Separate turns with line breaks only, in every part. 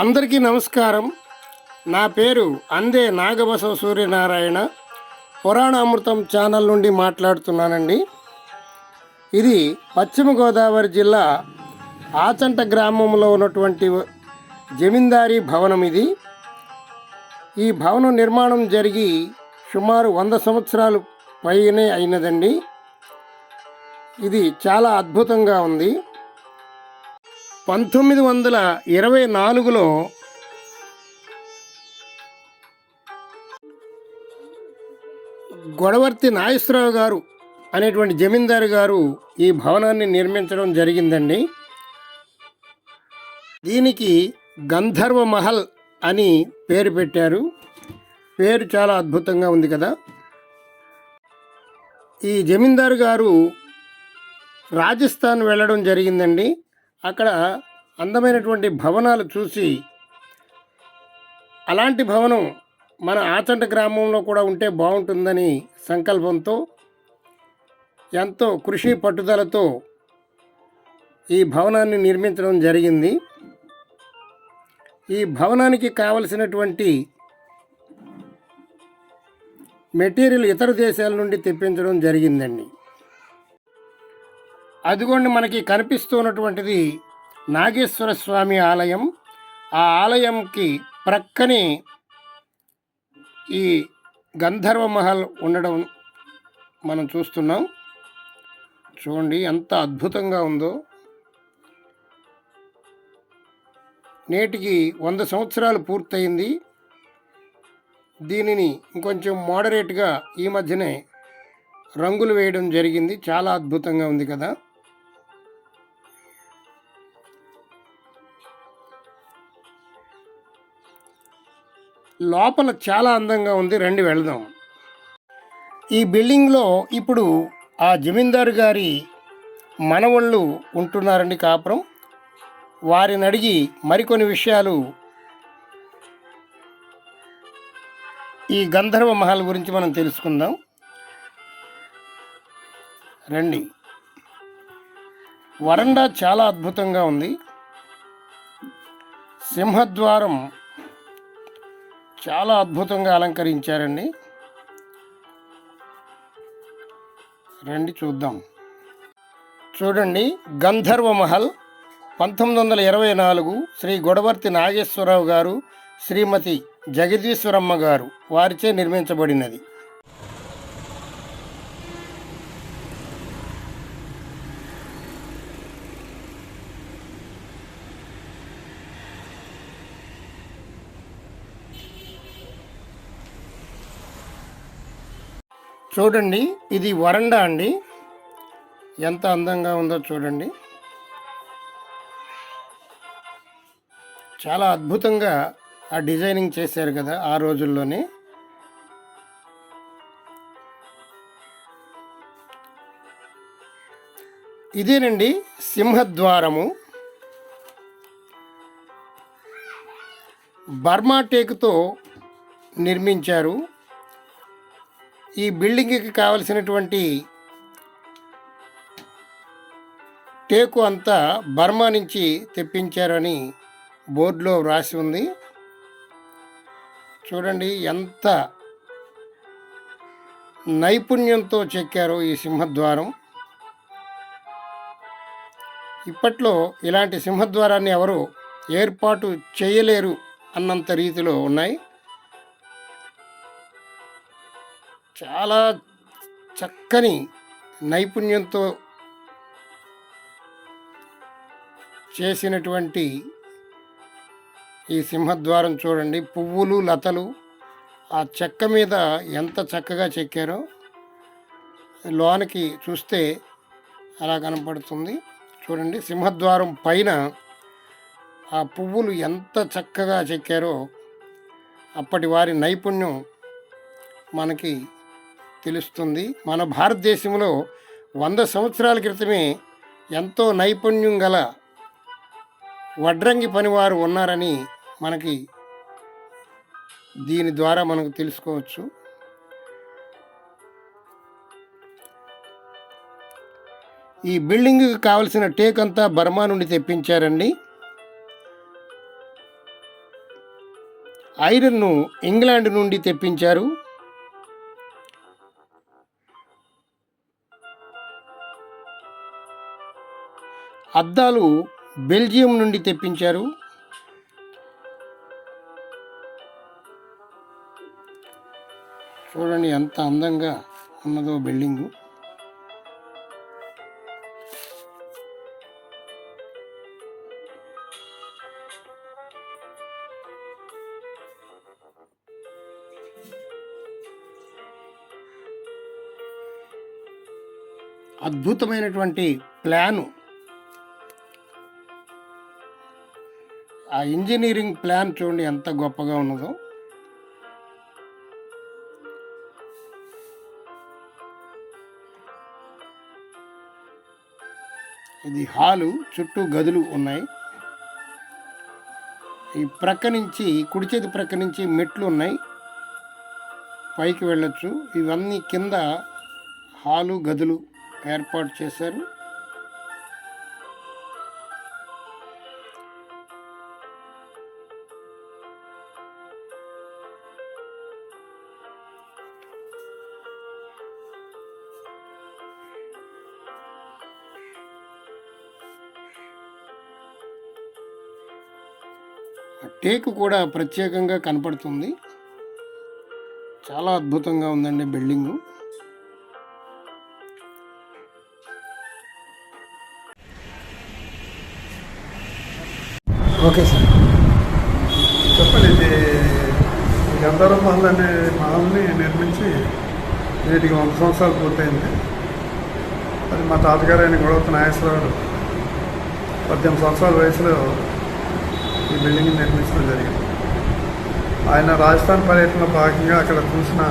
అందరికీ నమస్కారం. నా పేరు అందే నాగబసవ సూర్యనారాయణ. పురాణ అమృతం ఛానల్ నుండి మాట్లాడుతున్నానండి. ఇది పశ్చిమ గోదావరి జిల్లా ఆచంట గ్రామంలో ఉన్నటువంటి జమీందారీ భవనం ఇది. ఈ భవనం నిర్మాణం జరిగి సుమారు వంద సంవత్సరాలు పైనే అయినదండి. ఇది చాలా అద్భుతంగా ఉంది. పంతొమ్మిది వందల ఇరవై నాలుగులో గొడవర్తి నాగేశ్వరరావు గారు అనేటువంటి జమీందారు గారు ఈ భవనాన్ని నిర్మించడం జరిగిందండి. దీనికి గంధర్వ మహల్ అని పేరు పెట్టారు. పేరు చాలా అద్భుతంగా ఉంది కదా. ఈ జమీందారు గారు రాజస్థాన్ వెళ్ళడం జరిగిందండి. అక్కడ అందమైనటువంటి భవనాలు చూసి అలాంటి భవనం మన ఆచంట గ్రామంలో కూడా ఉంటే బాగుంటుందని సంకల్పంతో ఎంతో కృషి పట్టుదలతో ఈ భవనాన్ని నిర్మించడం జరిగింది. ఈ భవనానికి కావలసినటువంటి మెటీరియల్ ఇతర దేశాల నుండి తెప్పించడం జరిగిందండి. అదిగోండి మనకి కనిపిస్తున్నటువంటిది నాగేశ్వర స్వామి ఆలయం. ఆ ఆలయంకి ప్రక్కనే ఈ గంధర్వ మహల్ ఉండడం మనం చూస్తున్నాం. చూడండి ఎంత అద్భుతంగా ఉందో. నేటికి వంద సంవత్సరాలు పూర్తయింది. దీనిని ఇంకొంచెం మోడరేట్గా ఈ మధ్యనే రంగులు వేయడం జరిగింది. చాలా అద్భుతంగా ఉంది కదా. లోపల చాలా అందంగా ఉంది. రండి వెళదాం. ఈ బిల్డింగ్లో ఇప్పుడు ఆ జమీందారు గారి మనవళ్ళు ఉంటున్నారండి కాపురం. వారిని అడిగి మరికొన్ని విషయాలు ఈ గంధర్వ మహల్ గురించి మనం తెలుసుకుందాం. రండి. వరండా చాలా అద్భుతంగా ఉంది. సింహద్వారం చాలా అద్భుతంగా అలంకరించారండి. రండి చూద్దాం. చూడండి గంధర్వ మహల్ పంతొమ్మిది వందల ఇరవై నాలుగు శ్రీ గొడవర్తి నాగేశ్వరరావు గారు శ్రీమతి జగదీశ్వరమ్మ గారు వారిచే నిర్మించబడినది. చూడండి ఇది వరండా అండి. ఎంత అందంగా ఉందో చూడండి. చాలా అద్భుతంగా ఆ డిజైనింగ్ చేశారు కదా ఆ రోజుల్లోనే. ఇదేనండి సింహద్వారము. బర్మా టేకుతో నిర్మించారు. ఈ బిల్డింగ్కి కావలసినటువంటి టేకు అంతా బర్మా నుంచి తెప్పించారని బోర్డులో వ్రాసి ఉంది. చూడండి ఎంత నైపుణ్యంతో చెక్కారో ఈ సింహద్వారం. ఇప్పట్లో ఇలాంటి సింహద్వారాన్ని ఎవరు ఏర్పాటు చేయలేరు అన్నంత రీతిలో ఉన్నాయి. చాలా చక్కని నైపుణ్యంతో చేసినటువంటి ఈ సింహద్వారం చూడండి. పువ్వులు లతలు ఆ చెక్క మీద ఎంత చక్కగా చెక్కారో లోనికి చూస్తే అలా కనపడుతుంది. చూడండి సింహద్వారం పైన ఆ పువ్వులు ఎంత చక్కగా చెక్కారో అప్పటి వారి నైపుణ్యం మనకి తెలుస్తుంది. మన భారతదేశంలో వంద సంవత్సరాల క్రితమే ఎంతో నైపుణ్యం గల వడ్రంగి పనివారు ఉన్నారని మనకి దీని ద్వారా మనకు తెలుసుకోవచ్చు. ఈ బిల్డింగ్కి కావలసిన టేక్ అంతా బర్మా నుండి తెప్పించారండి. ఐరన్ను ఇంగ్లాండ్ నుండి తెప్పించారు. అద్దాలు బెల్జియం నుండి తెప్పించారు. చూడండి ఎంత అందంగా ఉన్నదో బిల్డింగు. అద్భుతమైనటువంటి ప్లాను. ఇంజనీరింగ్ ప్లాన్ చూడండి ఎంత గొప్పగా ఉన్నదో. ఇది హాలు చుట్టూ గదులు ఉన్నాయి. ఈ ప్రక్క నుంచి కుడి చేతి ప్రక్క నుంచి మెట్లు ఉన్నాయి. పైకి వెళ్ళొచ్చు. ఇవన్నీ కింద హాలు గదులు ఏర్పాటు చేశారు. టేకు కూడా ప్రత్యేకంగా కనపడుతుంది. చాలా అద్భుతంగా ఉందండి బిల్డింగు. Okay sir.
చెప్పండి ఇది గంధర్వ మహల్ అనే మహల్ని నిర్మించి వీటికి వంద సంవత్సరాలు పూర్తయింది. అది మా తాతగారు అయిన గొడవత నాగేశ్వరరావు పద్దెనిమిది సంవత్సరాల వయసులో ఈ బిల్డింగ్ నిర్మించడం జరిగింది. ఆయన రాజస్థాన్ పర్యటనలో భాగంగా అక్కడ చూసిన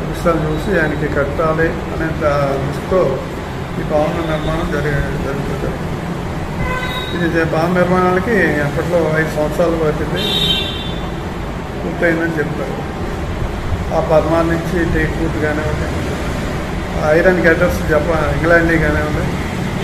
దృశ్యాలు చూసి ఆయనకి కట్టాలి అనే దృష్టితో ఈ భవన నిర్మాణం జరిగే జరుగుతుంది. ఇది భవన నిర్మాణానికి అప్పట్లో ఐదు సంవత్సరాలు పట్టింది. పూర్తయిందని చెప్తారు ఆ పద్మాన్ నుంచి టేక్ వుడ్ కానివ్వండి ఐరన్ గెటర్స్ జపాన్ ఇంగ్లాండ్ కానివ్వండి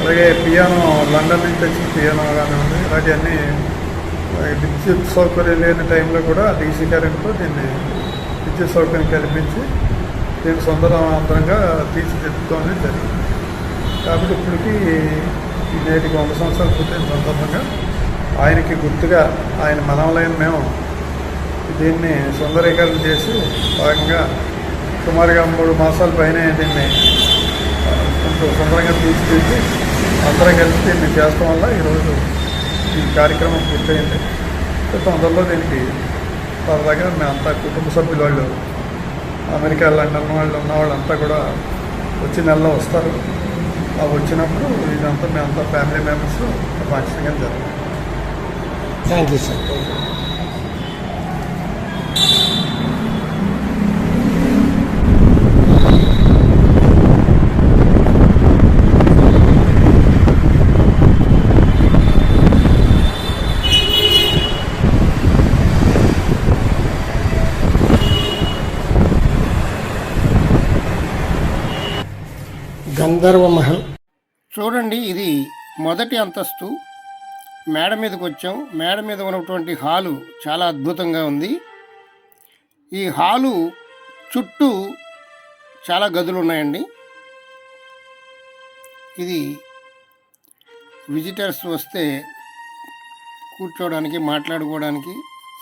అలాగే పియానో లండన్ నుంచి వచ్చిన పియానో కానివ్వండి ఇలాంటివన్నీ విద్యుత్ సౌకర్యం లేని టైంలో కూడా డీసీ కరెంట్తో దీన్ని విద్యుత్ సౌకర్యం కల్పించి దీన్ని సొంతవంతంగా తీర్చిదిద్దుకోవడం జరిగింది. కాబట్టి ఇప్పటికి నేటికి వంద సంవత్సరాలు పూర్తయిన సందర్భంగా ఆయనకి గుర్తుగా ఆయన మనవలైన మేము దీన్ని సుందరీకరణ చేసి భాగంగా సుమారుగా మూడు మాసాల పైన దీన్ని కొంచెం సుందరంగా తీర్చిదిద్ది అందరం కలిసి దీన్ని చేస్తాం వల్ల ఈరోజు ఈ కార్యక్రమం పూర్తయింది. తొందరలో దీనికి సరదాగా మేమంతా కుటుంబ సభ్యుల వాళ్ళు అమెరికా లండన్ వాళ్ళు ఉన్న వాళ్ళంతా కూడా వచ్చి నెలలో వస్తారు. ఆ వచ్చినప్పుడు ఇదంతా మేమంతా ఫ్యామిలీ మెంబర్స్ పాక్షికంగా జరుగుతుంది.
Thank you sir Gandharva Mahal చూడండి ఇది మొదటి అంతస్తు. మేడ మీదకి వచ్చాం. మేడ మీద ఉన్నటువంటి హాలు చాలా అద్భుతంగా ఉంది. ఈ హాలు చుట్టూ చాలా గదులు ఉన్నాయండి. ఇది విజిటర్స్ వస్తే కూర్చోవడానికి మాట్లాడుకోవడానికి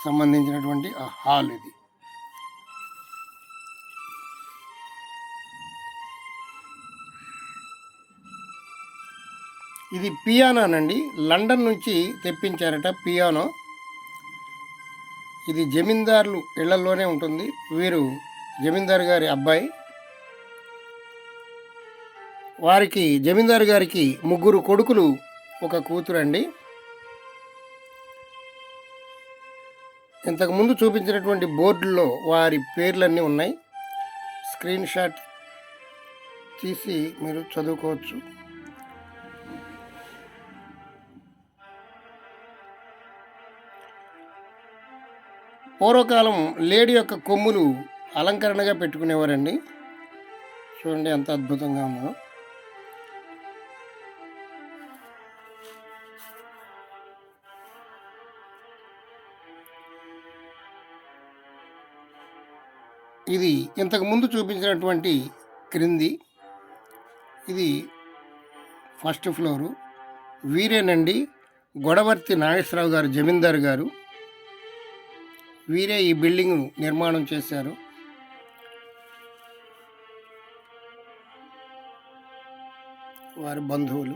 సంబంధించినటువంటి హాల్ ఇది. ఇది పియానోనండి. లండన్ నుంచి తెప్పించారట పియానో. ఇది జమీందారులు ఇళ్ళలోనే ఉంటుంది. వీరు జమీందారు గారి అబ్బాయి. వారికి జమీందారు గారికి ముగ్గురు కొడుకులు ఒక కూతురు అండి ఇంతకుముందు చూపించినటువంటి బోర్డుల్లో వారి పేర్లన్నీ ఉన్నాయి. స్క్రీన్ షాట్ తీసి మీరు చదువుకోవచ్చు. పూర్వకాలం లేడీ యొక్క కొమ్ములు అలంకరణగా పెట్టుకునేవారండి. చూడండి ఎంత అద్భుతంగా ఉందో. ఇది ఇంతకు ముందు చూపించినటువంటి క్రింది. ఇది ఫస్ట్ ఫ్లోరు. వీరేనండి గొడవర్తి నాగేశ్వరరావు గారు జమీందారు గారు. వీరే ఈ బిల్డింగ్ నిర్మాణం చేశారు. వారి బంధువులు.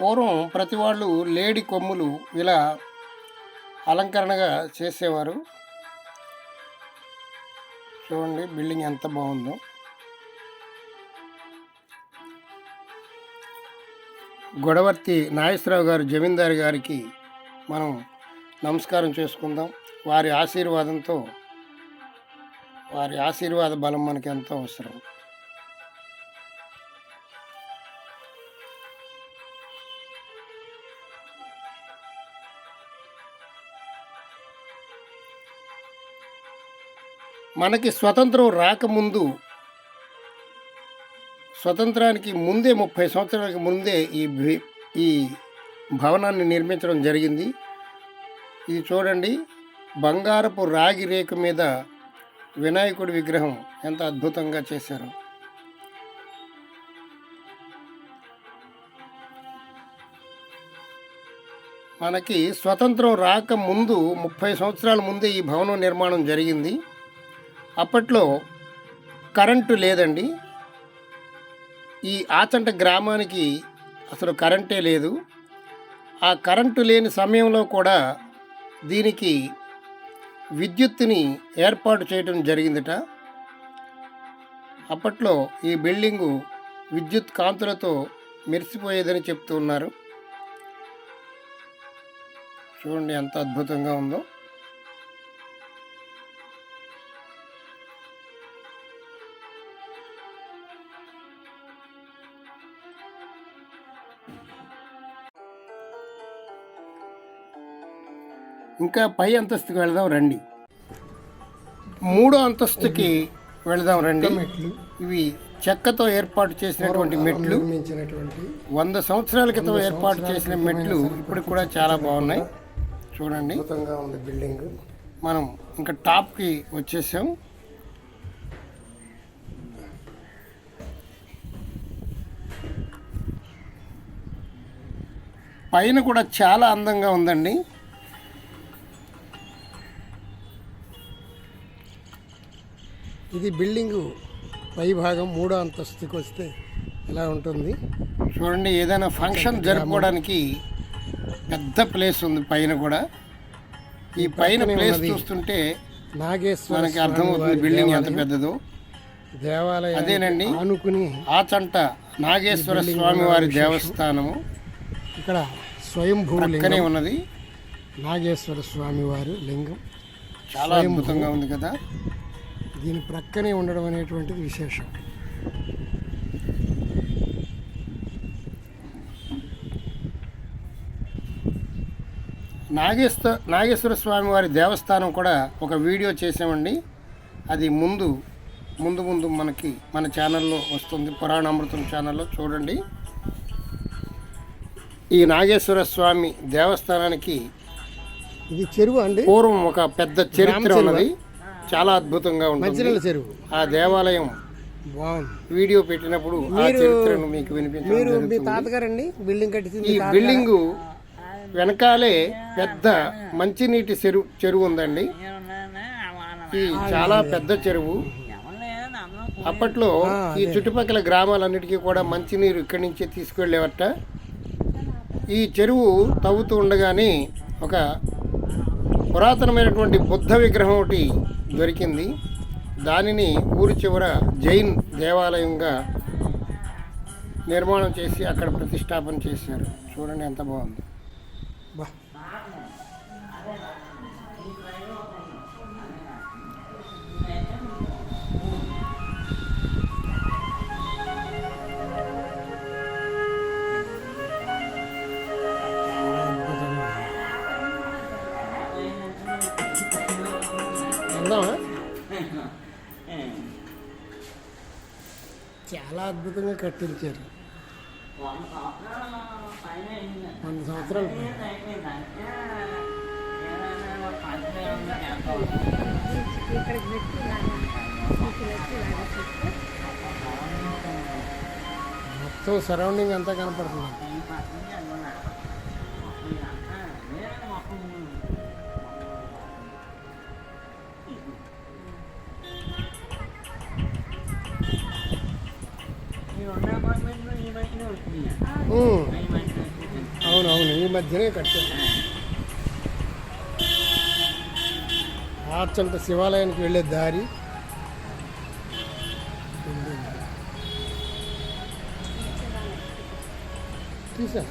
పూర్వం ప్రతి వాళ్ళు లేడి కొమ్ములు ఇలా అలంకరణగా చేసేవారు. చూడండి బిల్డింగ్ ఎంత బాగుందో. గొడవర్తి నాగేశ్వరరావు గారు జమీందారు గారికి మనం నమస్కారం చేసుకుందాం. వారి ఆశీర్వాదంతో వారి ఆశీర్వాద బలం మనకి ఎంతో అవసరం. మనకి స్వతంత్రం రాకముందు స్వతంత్రానికి ముందే ముప్పై సంవత్సరాలకు ముందే ఈ ఈ భవనాన్ని నిర్మించడం జరిగింది. ఇది చూడండి బంగారపు రాగి రేకు మీద వినాయకుడి విగ్రహం ఎంత అద్భుతంగా చేశారు. మనకి స్వతంత్రం రాక ముందు ముప్పై సంవత్సరాల ముందే ఈ భవనం నిర్మాణం జరిగింది. అప్పట్లో కరెంటు లేదండి. ఈ ఆచంట గ్రామానికి అసలు కరెంటే లేదు. ఆ కరెంటు లేని సమయంలో కూడా దీనికి విద్యుత్తుని ఏర్పాటు చేయడం జరిగిందట. అప్పట్లో ఈ బిల్డింగు విద్యుత్ కాంతులతో మెరిసిపోయేదని చెప్తూ ఉన్నారు చూడండి ఎంత అద్భుతంగా ఉందో. ఇంకా పై అంతస్తుకి వెళదాం రండి. మూడో అంతస్తుకి వెళదాం రండి. ఇవి చెక్కతో ఏర్పాటు చేసినటువంటి మెట్లు. వంద సంవత్సరాల క్రితం ఏర్పాటు చేసిన మెట్లు ఇప్పుడు కూడా చాలా బాగున్నాయి. చూడండి.
బిల్డింగ్.
మనం ఇంకా టాప్కి వచ్చేసాం. పైన కూడా చాలా అందంగా ఉందండి.
ఇది బిల్డింగ్ పై భాగం మూడో అంతస్తుకి వస్తే ఎలా ఉంటుంది?
చూడండి ఏదైనా ఫంక్షన్ జరుపుకోవడానికి పెద్ద ప్లేస్ ఉంది పైన కూడా. ఈ పైన ప్లేస్. చూస్తుంటే
నాగేశ్వర
మనకి అర్థమవుతుంది బిల్డింగ్ ఎంత. పెద్దదో.
దేవాలయం
అదేనండి.
ఆనుకుని
ఆచంట నాగేశ్వర స్వామి వారి దేవస్థానము.
ఇక్కడ స్వయంభూ
పక్కనే ఉన్నది.
నాగేశ్వర స్వామి వారి లింగం.
చాలా అద్భుతంగా ఉంది కదా.
దీని ప్రక్కనే ఉండడం అనేటువంటిది విశేషం.
నాగేశ్వర నాగేశ్వర స్వామి వారి దేవస్థానం కూడా ఒక వీడియో చేసామండి అది ముందు ముందు ముందు మనకి మన ఛానల్లో వస్తుంది. పురాణామృతం ఛానల్లో చూడండి. ఈ నాగేశ్వర స్వామి దేవస్థానానికి
ఇది చెరువు అండి?
పూర్వం ఒక పెద్ద చరిత్ర
చెరువా?
ఉన్నది. చాలా అద్భుతంగా ఉంటుంది.
మంచినీళ్ళ చెరువు.
ఆ దేవాలయం
బాగుంది.
వీడియో పెట్టినప్పుడు ఆ
మీరు-
చరిత్రను మీకు వినిపించడం
మీరు మీ
జరుగుతుంది.
తాతగారండి? బిల్డింగ్ కట్టించింది
ఈ? బిల్డింగు వెనకాలే పెద్ద మంచినీటి చెరువు చెరువు ఉందండి. ఈ చాలా పెద్ద చెరువు. అప్పట్లో ఈ చుట్టుపక్కల గ్రామాలన్నిటికీ కూడా మంచినీరు ఇక్కడి నుంచే తీసుకువెళ్ళేవట ఈ చెరువు తవ్వుతూ ఉండగానే ఒక పురాతనమైనటువంటి బుద్ధ విగ్రహం ఒకటి దొరికింది. దానిని ఊరి చివర జైన్ దేవాలయంగా నిర్మాణం చేసి అక్కడ ప్రతిష్టాపన చేశారు. చూడండి ఎంత బాగుంది.
చాలా అద్భుతంగా కట్టించారు. వంద సంవత్సరాలు మొత్తం సరౌండింగ్ అంతా కనపడుతుంది. అవునవును ఈ మధ్యనే కట్టారు ఆర్చంత శివాలయానికి వెళ్ళే దారి. తీసా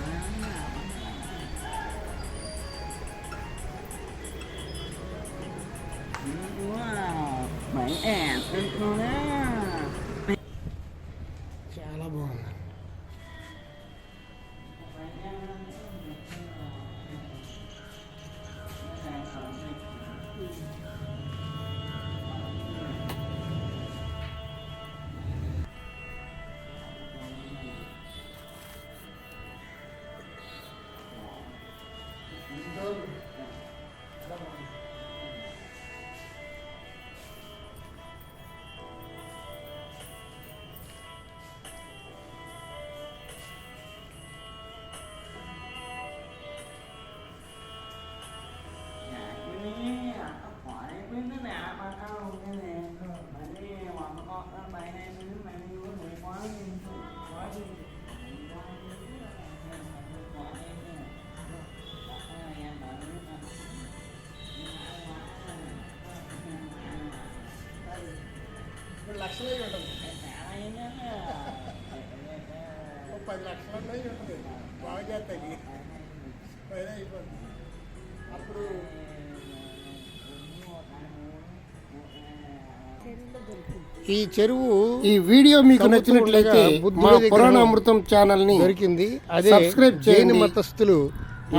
ఈ చెరువు
ఈ వీడియో మీకు నచ్చినట్లయితే మా
విగ్రహం
పురాణామృతం ఛానల్ని
దొరికింది అదే
సబ్స్క్రైబ్ చేయండి.
మతస్థులు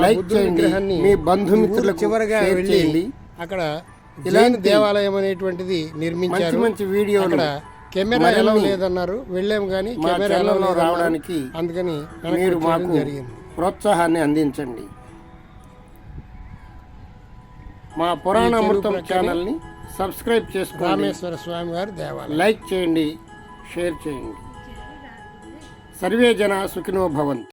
లైక్ చేయండి. మీ బంధుమిత్రులకు
చివరగా వెళ్ళి. అక్కడ
ఇలాంటి
దేవాలయం అనేటువంటిది నిర్మించారు
మంచి మంచి వీడియోలు
అక్కడ కెమెరా ఎలా లేదన్నారు వెళ్ళాం కానీ కెమెరా ఎలా.
రావడానికి
అందుకని
మీరు మాకు
జరిగింది
ప్రోత్సాహాన్ని అందించండి మా పురాణామృతం
ప్రక్కనే
ఛానల్ని సబ్స్క్రైబ్ చేసుకోండి.
రామేశ్వర స్వామి వారి దేవాలయం.
లైక్ చేయండి షేర్ చేయండి. సర్వే జన సుఖినో భవంతు.